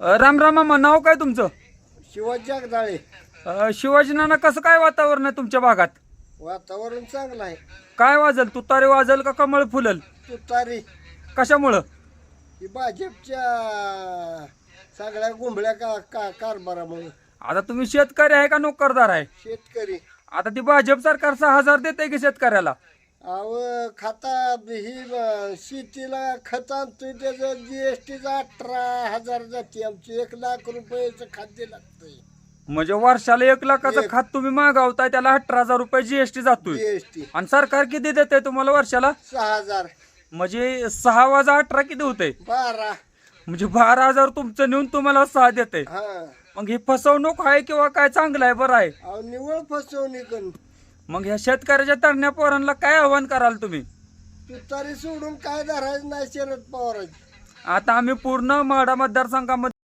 राम राम मामा नाव काय तुमचं? शिवाजी जगदाळे. अ, शिवाजी नाना कसं काय वातावरण आहे तुमच्या भागात? वातावरण चांगलं आहे. काय वाजल? तुतारी वाजल का कमळ फुलल? तुतारी. कशामुळं? ही भाजपच्या सगळ्या गुंबळ्या का का कारभारामुळे. आता तुम्ही शेतकरी आहे का नोकरदार आहे? शेतकरी. आता ती भाजप सरकार सहा हजार देते की शेतकऱ्याला? अव खाता ही शेतीला खत आणतोय त्याचं जीएसटीचा अठरा हजार जाते आमची. एक लाख रुपयाचं खाद्य लागतंय. म्हणजे वर्षाला एक लाखाचं एक. खात तुम्ही मागवताय त्याला अठरा हजार रुपये जीएसटी जातोय. जीएसटी आणि सरकार किती देते तुम्हाला वर्षाला? सहा हजार. म्हणजे सहा वाजा अठरा किती होते बारा. म्हणजे बारा हजार तुमचं नेऊन तुम्हाला सहा देते हा. मग ही फसवणूक आहे किंवा काय चांगलं आहे बरं आहे? अहो निवळ फसवणूक मग ह्या शेतकऱ्याच्या तरण्या पोरांना काय आव्हान कराल तुम्ही? तुतारी सोडून काय धरायचं नाही शरद पवारांची. आता आम्ही पूर्ण माडा मतदारसंघामध्ये